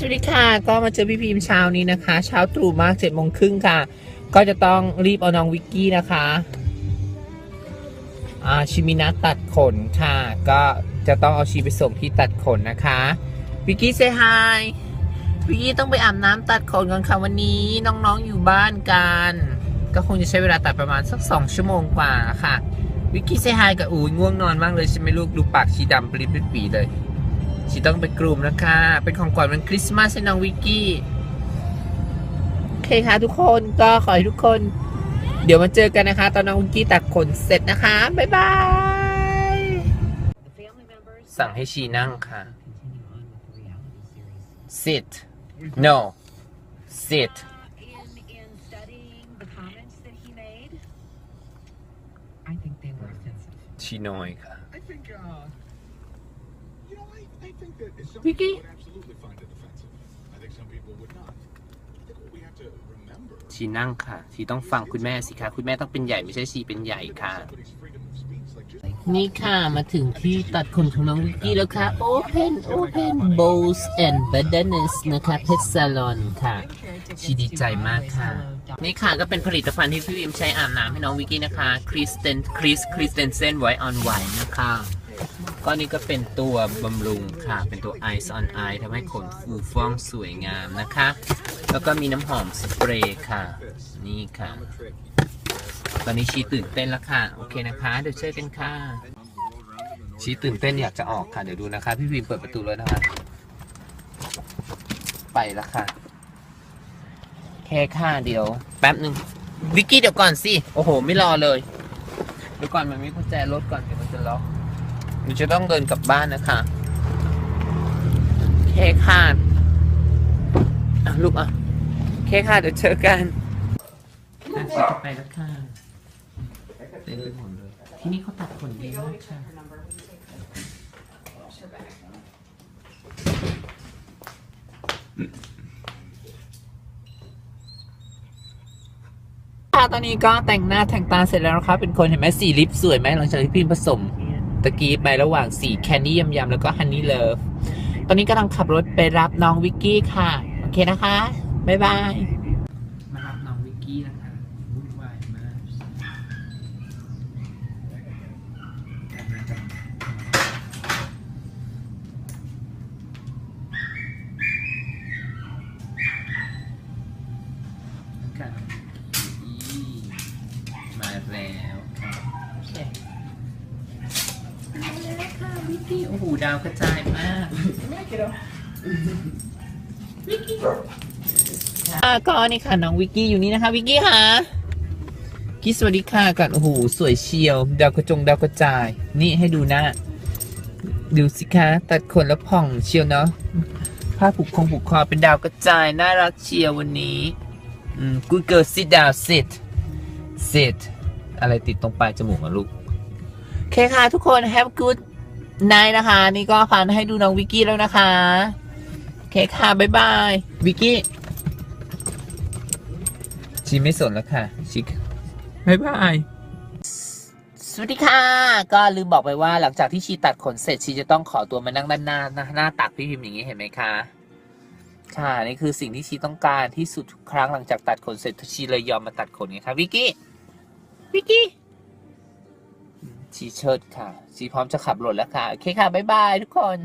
สวัสดีค่ะ ก็มาเจอพี่พิมพ์เช้านี้นะคะ เช้าตรู่มากเจ็ดโมงครึ่งค่ะ ก็จะต้องรีบเอาน้องวิกกี้นะคะอาชิมินะตัดขนค่ะ ก็จะต้องเอาชีไปส่งที่ตัดขนนะคะ วิกกี้เซฮายวิกกี้ต้องไปอาบน้ำตัดขนก่อนค่ะวันนี้น้องๆอยู่บ้านกัน ก็คงจะใช้เวลาตัดประมาณสักสองชั่วโมงกว่าค่ะ วิกกี้เซฮายกับอูง่วงนอนมากเลยใช่ไหมลูกดูปากชีดำปริบปีเลย ชีต้องไปกลุ่มนะคะ เป็นของขวัญวันคริสต์มาสให้น้องวิกกี้ โอเคค่ะทุกคนก็ขอให้ทุกคน เดี๋ยวมาเจอกันนะคะ ตอนน้องวิกกี้ตัดขนเสร็จนะคะ บ๊ายบาย สั่งให้ชีนั่งค่ะ sit no sit in in studying the comments that he made? I think they were offensive. ชีน้อยค่ะ I think, uh, you know, I, I think that some Vicky? people would absolutely find it offensive. I think some people would not. I think what we have to remember ชีนั่งค่ะ ชีต้องฟังคุณแม่สิคะ คุณแม่ต้องเป็นใหญ่ไม่ใช่ชีเป็นใหญ่ค่ะ somebody's freedom of speech, like just นี่ค่ะมาถึงที่ตัดขนของน้องวิกกี้แล้วค่ะ Open Open Bows and Bananas นะคะเพชรซาลอนค่ะ ชีดีใจมากค่ะ นี่ค่ะก็เป็นผลิตภัณฑ์ที่พี่วิมใช้อาบน้ำให้น้องวิกกี้นะคะคริสเตนคริสคริสเตนเซนไวออนไวนะคะก็นี่ก็เป็นตัวบำรุงค่ะ เป็นตัว Ice on Eye ทำให้ขนฟูฟ่องสวยงามนะคะ แล้วก็มีน้ำหอมสเปรย์ค่ะ นี่ค่ะ ตอนนี้ชีตื่นเต้นแล้วค่ะ โอเคนะคะ เดี๋ยวเจอกันค่ะ ชีตื่นเต้นอยากจะออกค่ะ เดี๋ยวดูนะคะ พี่วิมเปิดประตูแล้วนะคะ ไปแล้วค่ะ แค่ค่าเดียว แป๊บหนึ่งวิกกี้เดี๋ยวก่อนสิ โอ้โห ไม่รอเลย เดี๋ยวก่อนมันมีกุญแจรถก่อนเดี๋ยวมันจะล็อก หนูจะต้องเดินกลับบ้านนะคะแค่ค่าอะลูกอะแค่ค่าเดี๋ยวเจอกันอะจะไปแล้วค่ะเต็มไปหมดเลยที่นี่เขาตัดขนดีมากค่ะค่ะตอนนี้ก็แต่งหน้าแต่งตาเสร็จแล้วนะครับเป็นคนเห็นไหมสีลิปสวยไหมหลังจากที่พี่ผสม ตะกี้ไประหว่างสีแคนดี้ยำๆแล้วก็ฮันนี่เลิฟตอนนี้กำลังขับรถไปรับน้องวิกกี้ค่ะ โอเคนะคะ บ๊ายบาย มารับน้องวิกกี้นะคะวุ่นวายมากมาแล้วค่ะโอเคมาแล้วค่ะวิ กกี้โอ้โหดาวกระจายมากวิกกี้อ่าก็นี่ค่ะ น้องวิกกี้อยู่นี่นะคะวิกกี้ค่ะกี้สวัสดีค่ะกันโอ้โหสวยเชียว ดาวกระจงดาวกระจาย นี่ให้ดูหน้าดูสิคะตัดขนแล้วผ่องเชียวเนาะผ้าผูกคงผูกคอเป็นดาวกระจาย น่ารักเชียววันนี้อืม good girl sit down sit sit อะไรติดตรงปลายจมูกอะลูกโอเคค่ะทุกคน have good night นะคะ นี่ก็พาให้ดูน้องวิกกี้แล้วนะคะโอเคค่ะบ๊ายบายวิกกี้ชีไม่สนแล้วค่ะชิบ๊ายบายสวัสดีค่ะ ก็ลืมบอกไปว่าหลังจากที่ชีตัดขนเสร็จชีจะต้องขอตัวมานั่งด้านหน้าหน้าหน้าตักพี่พิมพ์อย่างนี้เห็นไหมคะค่ะนี่คือสิ่งที่ชีต้องการที่สุดทุกครั้งหลังจากตัดขนเสร็จชีเลยยอมมาตัดขนไงคะวิกกี้วิกกี้ ชีเชิดค่ะ ชีพร้อมจะขับรถแล้วค่ะ โอเคค่ะ บ๊ายบายทุกคน